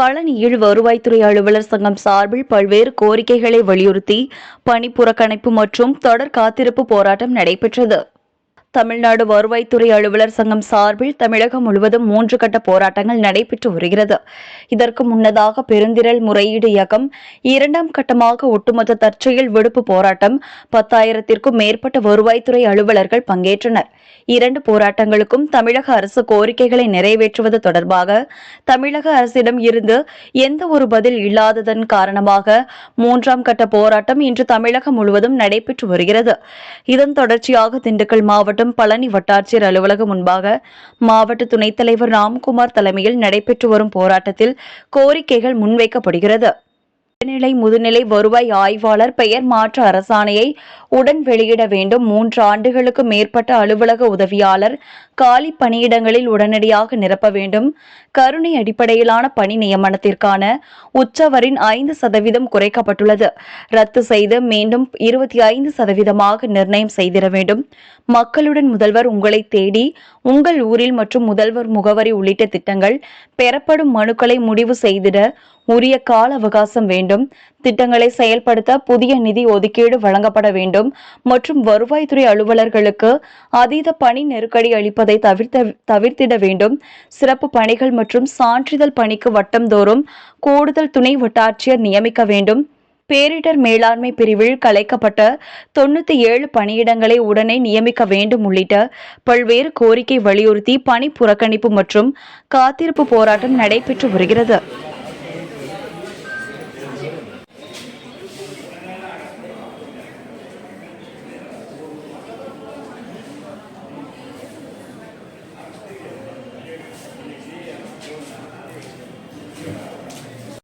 பழனியில் வருவாய்த்துறை அலுவலர் சங்கம் சார்பில் பல்வேறு கோரிக்கைகளை வலியுறுத்தி பணி புறக்கணிப்பு மற்றும் தொடர் காத்திருப்பு போராட்டம் நடைபெற்றது. தமிழ்நாடு வருவாய்த்துறை அலுவலர் சங்கம் சார்பில் தமிழகம் முழுவதும் மூன்று கட்ட போராட்டங்கள் நடைபெற்று வருகிறது. இதற்கு முன்னதாக பெருந்திரள் முறையீடு இயக்கம் இரண்டாம் கட்டமாக ஒட்டுமொத்த தற்செயல் விடுப்பு போராட்டம் பத்தாயிரத்திற்கும் மேற்பட்ட வருவாய்த்துறை அலுவலர்கள் பங்கேற்றனர். இரண்டு போராட்டங்களுக்கும் தமிழக அரசு கோரிக்கைகளை நிறைவேற்றுவது தொடர்பாக தமிழக அரசிடம் இருந்து எந்த ஒரு பதில் இல்லாததன் காரணமாக மூன்றாம் கட்ட போராட்டம் இன்று தமிழகம் முழுவதும் நடைபெற்று வருகிறது. இதன் தொடர்ச்சியாக திண்டுக்கல் மாவட்டம் பழனி வட்டாட்சியர் அலுவலகம் முன்பாக மாவட்ட துணைத் தலைவர் ராம்குமார் தலைமையில் நடைபெற்று வரும் போராட்டத்தில் கோரிக்கைகள் முன்வைக்கப்படுகிறது. இடைநிலை முதுநிலை வருவாய் ஆய்வாளர் பெயர் மாற்ற அரசாணையை உடன் வெளியிட வேண்டும். மூன்று ஆண்டுகளுக்கு மேற்பட்ட அலுவலக உதவியாளர் காலி பணியிடங்களில் உடனடியாக நிரப்ப வேண்டும். கருணை அடிப்படையிலான பணி நியமனத்திற்கான உச்சவரின் ஐந்து சதவீதம் குறைக்கப்பட்டுள்ளது. ரத்து செய்து மீண்டும் இருபத்தி ஐந்து சதவீதமாக நிர்ணயம் செய்திட வேண்டும். மக்களுடன் முதல்வர் உங்களை தேடி உங்கள் ஊரில் மற்றும் முதல்வர் முகவரி உள்ளிட்ட திட்டங்கள் பெறப்படும் மனுக்களை முடிவு செய்திட உரிய கால அவகாசம் வேண்டும். திட்டங்களை செயல்படுத்த புதிய நிதி ஒதுக்கீடு வழங்கப்பட வேண்டும். மற்றும் வருவாய்த்துறை அலுவலர்களுக்கு அதீத பணி நெருக்கடி அளிப்பதை தவிர்த்த தவிர்த்திட வேண்டும். சிறப்பு பணிகள் மற்றும் சான்றிதழ் பணிக்கு வட்டம்தோறும் கூடுதல் துணை வட்டாட்சியர் நியமிக்க வேண்டும். பேரிடர் மேலாண்மை பிரிவில் கலைக்கப்பட்ட தொண்ணூத்தி ஏழு பணியிடங்களை உடனே நியமிக்க வேண்டும் உள்ளிட்ட பல்வேறு கோரிக்கை வலியுறுத்தி பணி புறக்கணிப்பு மற்றும் காத்திருப்பு போராட்டம் நடைபெற்று வருகிறது.